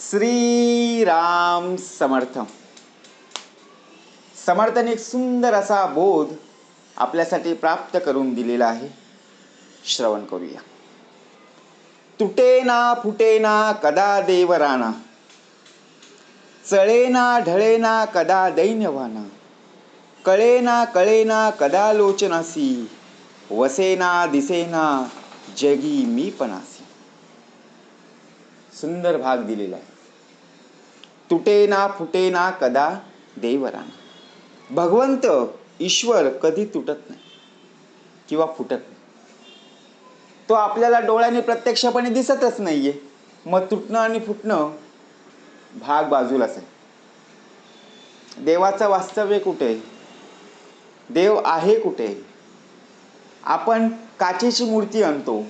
श्रीराम समर्थ समर्थाने एक सुंदर असा बोध आपल्यासाठी प्राप्त करून दिलेला आहे. श्रवण करूया. तुटेना फुटेना कदा देवराणा? चळेना ढळेना कदा दैन्यवाना कळेना कळेना कदा लोचनासी? वसेना दिसेना जगी मी पणासी सुंदर भाग दिलेला आहे. तुटेना फुटेना कदा देवराना. भगवंत ईश्वर कधी तुटत नाही किंवा फुटत नाही. तो आपल्याला डोळ्याने प्रत्यक्षपणे दिसतच नाहीये. मग तुटणं आणि फुटणं भाग बाजूलाच आहे देवाचं वास्तव्य कुठे? देव आहे कुठे? आपण काचेची मूर्ती आणतो.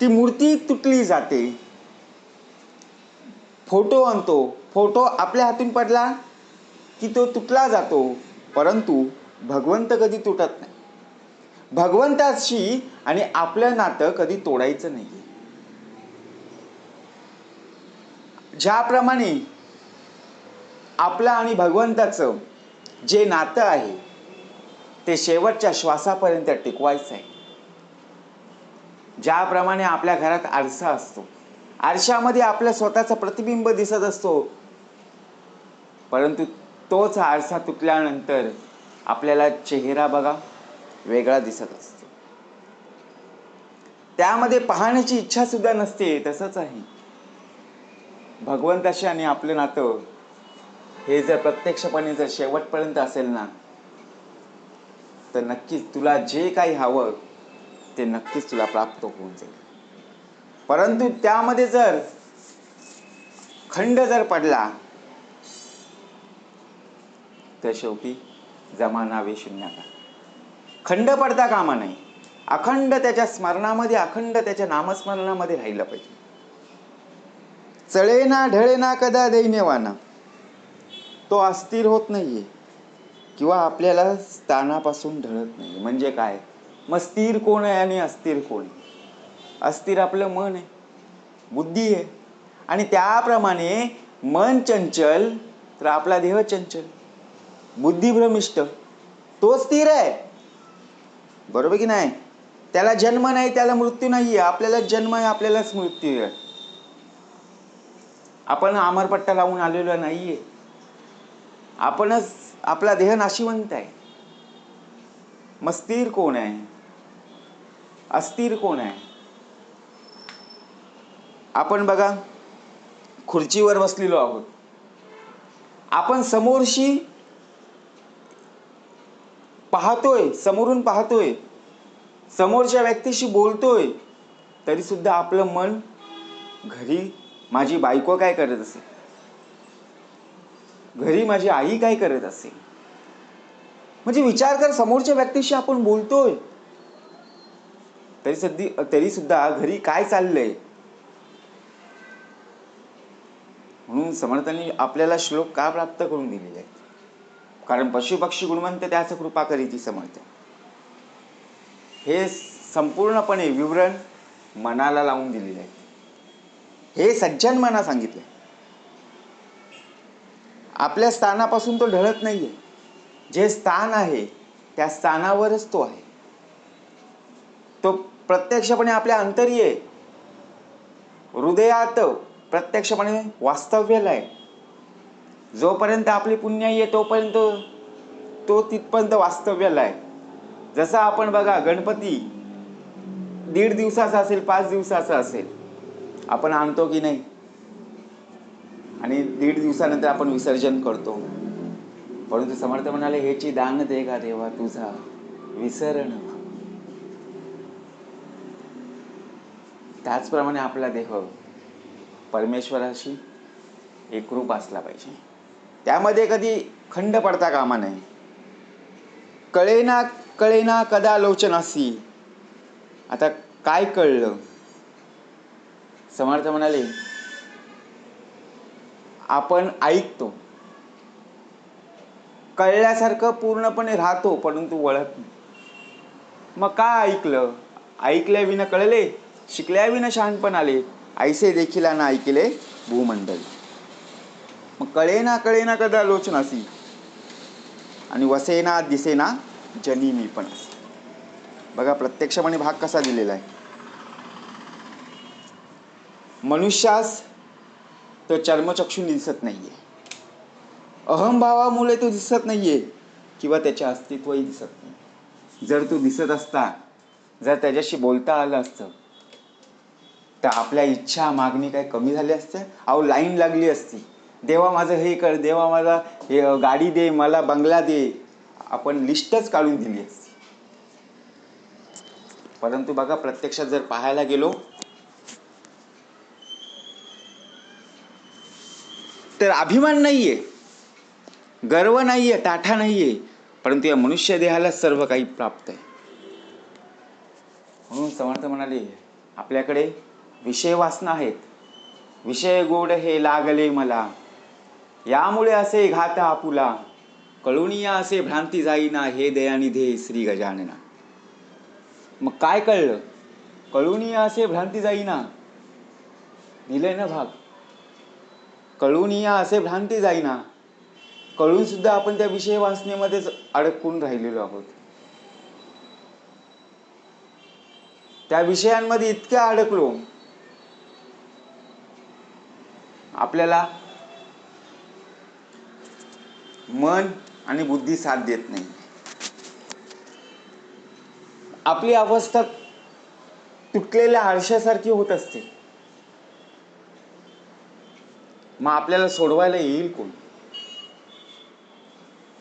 ती मूर्ती तुटली जाते. फोटो आणतो. फोटो आपल्या हातून पडला की तो तुटला जातो. परंतु भगवंत कधी तुटत नाही. भगवंताशी आणि आपलं नातं कधी तोडायचं नाही ज्याप्रमाणे आपलं आणि भगवंताचं जे नातं आहे ते शेवटच्या श्वासापर्यंत टिकवायचं आहे. ज्याप्रमाणे आपल्या घरात आरसा असतो. आरशामध्ये आपलं स्वतःचं प्रतिबिंब दिसत असतो. परंतु तोच आरसा तुटल्यानंतर आपल्याला चेहरा बघा वेगळा दिसत असतो. त्यामध्ये पाहण्याची इच्छा सुद्धा नसते तसंच आहे. भगवंताशी आणि आपलं नातं हे जर प्रत्यक्षपणे जर शेवटपर्यंत असेल ना तर नक्कीच तुला जे काही हवं ते नक्कीच तुला प्राप्त होऊन जाईल. परंतु त्यामध्ये जर खंड जर पडला तर शेवटी जमाना शून्याचा खंड पडता कामा नाही अखंड त्याच्या स्मरणामध्ये अखंड त्याच्या नामस्मरणामध्ये राहिलं पाहिजे. चळेना ढळेना कदा दैन्यवाना. तो अस्थिर होत नाहीये किंवा आपल्याला स्थानापासून ढळत नाही म्हणजे काय? मग स्थिर कोण आहे आणि अस्थिर कोण आहे? अस्थिर आपलं मन आहे. बुद्धी आहे. आणि त्याप्रमाणे मन चंचल तर आपला देह चंचल. बुद्धिभ्रमिष्ट. तो स्थिर आहे. बरोबर की नाही? त्याला जन्म नाही त्याला मृत्यू नाही आहे आपल्याला जन्म आहे आपल्यालाच मृत्यू आहे. आपण आमरपट्टा लावून आलेलो नाहीये. आपणच आपला देह नाशिवंत आहे. मग स्थिर कोण आहे? अस्थिर कोण आहे? आपण बघा खुर्चीवर बसलेलो आहोत. आपण समोरशी पाहतोय समोरून पाहतोय समोरच्या व्यक्तीशी बोलतोय तरी सुद्धा आपलं मन घरी माझी बायको काय करत असेल? घरी माझी आई काय करत असेल? म्हणजे विचार कर समोरच्या व्यक्तीशी आपण बोलतोय तरी सध्या तरी सुद्धा घरी काय चाललंय? म्हणून समर्थांनी आपल्याला श्लोक का प्राप्त करून दिलेले आहेत? कारण पशुपक्षी गुणवंत त्याचं कृपा करीती समर्थ हे संपूर्णपणे विवरण मनाला लावून दिलेले आहे. हे सज्जन मना सांगितलं आपल्या स्थानापासून तो ढळत नाहीये. जे स्थान आहे त्या स्थानावरच तो आहे. तो प्रत्यक्षपणे आपल्या अंतरी आहे हृदयात प्रत्यक्षपणे वास्तव्याला आहे जोपर्यंत आपली पुण्य आहे तोपर्यंत तो तिथपर्यंत वास्तव्याला आहे. जसं आपण बघा गणपती दीड दिवसाचा असेल पाच दिवसाचा असेल आपण आणतो की नाही? आणि दीड दिवसानंतर आपण विसर्जन करतो. परंतु समर्थ म्हणाले ह्याची दान दे का देवा तुझा? विसरण त्याचप्रमाणे आपला देह परमेश्वराशी एकरूप असला पाहिजे. त्यामध्ये कधी खंड पडता कामा नये. कळेना कळेना कदा लोचनासी आता काय कळलं? समर्थ म्हणाले आपण ऐकतो. कळल्यासारखं पूर्णपणे राहतो परंतु वळत नाही. मग का ऐकलं? ऐकल्या विना कळले शिकल्या विना शहाणपण आले ऐसे देखील ना ऐकले भूमंडल मग कळेना कळेना कदा लोचनासी आणि वसेना दिसेना जनी मी पण बघा प्रत्यक्षपणे भाग कसा दिलेला आहे. मनुष्यास तो चर्मचक्षुनी दिसत नाहीये. अहमभावामुळे तो दिसत नाहीये किंवा त्याचे अस्तित्वही दिसत नाही. जर तो दिसत असता जर त्याच्याशी बोलता आलं असतं तर आपल्या इच्छा मागणी काय कमी झाली असते? अहो लाईन लागली असती. देवा माझं हे कर देवा माझा हे गाडी दे मला बंगला दे. आपण लिस्टच काढून दिली असती. परंतु बघा प्रत्यक्षात जर पाहायला गेलो तर अभिमान नाहीये गर्व नाहीये ताठा नाहीये परंतु या मनुष्य देहाला सर्व काही प्राप्त आहे. म्हणून समर्थ म्हणाले आपल्याकडे विषय वासना आहेत. विषय गोड हे लागले मला. यामुळे असे घाता आपुला कळुनिया असे भ्रांती जाईना हे दयानिधे श्री गजानना. मग काय कळलं? कळुनिया असे भ्रांती जाईना? दिलंय ना भाग. कळुनिया असे भ्रांती जाईना? कळून सुद्धा आपण त्या विषय वासनेमध्येच अडकून राहिलेलो आहोत. त्या विषयांमध्ये इतक्या अडकलो. आपल्याला मन आणि बुद्धी साथ देत नाही. आपली अवस्था तुटलेल्या आरशासारखी होत असते. मग आपल्याला सोडवायला येईल कोण?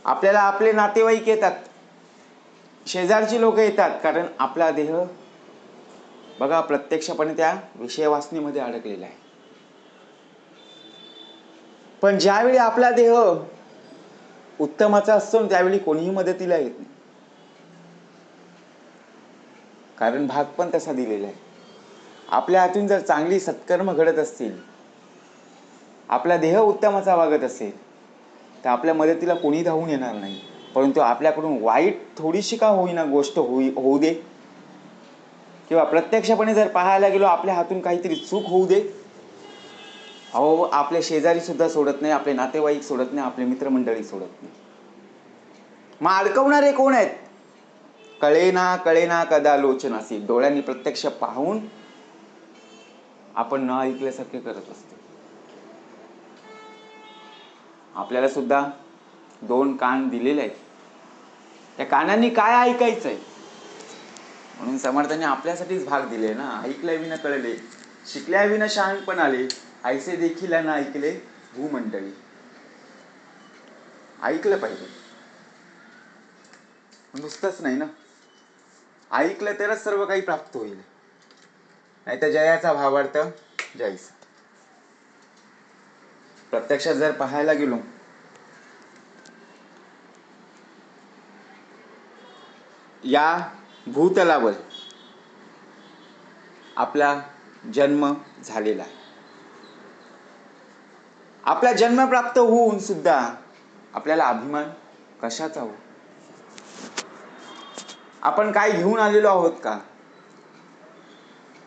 आपल्याला आपले नातेवाईक येतात. शेजारची लोक येतात कारण आपला देह बघा प्रत्यक्षपणे त्या विषयवासनेमध्ये अडकलेला आहे. पण ज्यावेळी आपला देह उत्तमाचा असतो त्यावेळी कोणीही मदतीला येत नाही. कारण भाग पण तसा दिलेला आहे. आपल्या हातून जर चांगली सत्कर्म घडत असतील आपला देह उत्तमाचा वागत असेल तर आपल्या मदतीला कोणी धावून येणार नाही. परंतु आपल्याकडून वाईट थोडीशी का होईना गोष्ट होई होऊ दे. किंवा प्रत्यक्षपणे जर पाहायला गेलो आपल्या हातून काहीतरी चूक होऊ दे. अहो आपले शेजारी सुद्धा सोडत नाही आपले नातेवाईक सोडत नाही आपले मित्रमंडळी सोडत नाही. मग अडकवणारे कोण आहेत? कळेना कळेना कदा लोचनासी डोळ्यांनी प्रत्यक्ष पाहून आपण न ऐकल्यासारखे करत असतो. आपल्याला सुद्धा दोन कान दिलेले आहेत. त्या कानांनी काय ऐकायचंय? म्हणून समर्थाने आपल्यासाठीच भाग दिले ना. ऐकल्या विना कळले शिकल्या विना शहाणपण आले. ऐसे देखील ना ऐकले भूमंडळी. ऐकलं पाहिजे. नुसतंच नाही ना? ऐकलं तरच सर्व काही प्राप्त होईल. नाही तर जयाचा भावार्थ जयस प्रत्यक्षात जर पाहायला गेलो या भूतलावर आपला जन्म झालेला आहे. आपला जन्म प्राप्त होऊन सुद्धा आपल्याला अभिमान कशाचा हो? आपण काय घेऊन आलेलो आहोत का?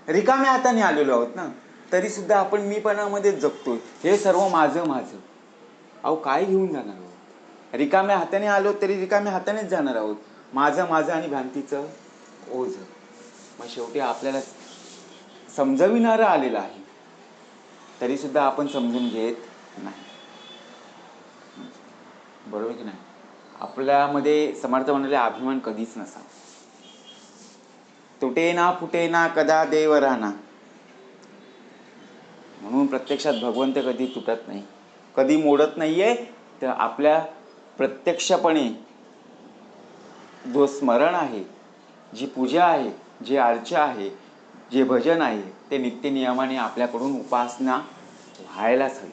रिकाम्या हाताने आलेलो आहोत ना? तरी सुद्धा आपण मीपणामध्येच जगतोय. हे सर्व माझं माझं. अहो काय घेऊन जाणार आहोत? रिकाम्या हाताने आलो तरी रिकाम्या हातानेच जाणार आहोत. माझं माझं आणि भ्रांतीचं ओझ. मग शेवटी आपल्याला समजविणारं आलेलं आहे. तरी सुद्धा आपण समजून घेत नाही. बरोबर की नाही? आपल्यामध्ये समर्थ म्हणाले अभिमान कधीच नसा. तुटे ना फुटे ना कदा देव राहणा म्हणून प्रत्यक्षात भगवंत कधी तुटत नाही. कधी मोडत नाहीये तर आपल्या प्रत्यक्षपणे जो स्मरण आहे जी पूजा आहे जी अर्चा आहे जे भजन आहे ते नित्यनियमाने आपल्याकडून उपासना व्हायलाच हवी.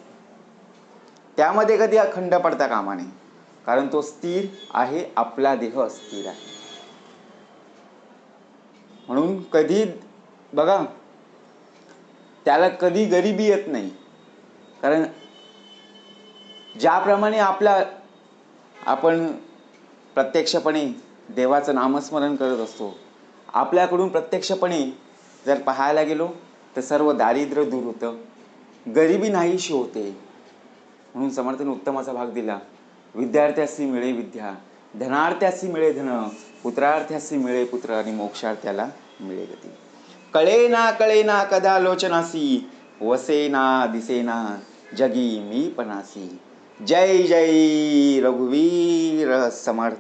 त्यामध्ये कधी अखंड पडता कामा नये. कारण तो स्थिर आहे आपला देह अस्थिर आहे. म्हणून कधी बघा त्याला कधी गरिबी येत नाही. कारण ज्याप्रमाणे आपला आपण प्रत्यक्षपणे देवाचं नामस्मरण करत असतो आपल्याकडून प्रत्यक्षपणे जर पाहायला गेलो तर सर्व दारिद्र्य दूर होतं. गरिबी नाहीशी होते. म्हणून समर्थाने उत्तमाचा भाग दिला. विद्यार्थ्यासी मिळे विद्या. धनार्थ्यासी मिळे धन. पुत्रार्थ्यासी मिळे पुत्र आणि मोक्षार्थ्याला मिळे गती. कळे ना कळे ना कदा लोचनासी? वसे ना दिसेना. जगी मी पणासी जय जय रघुवीर समर्थ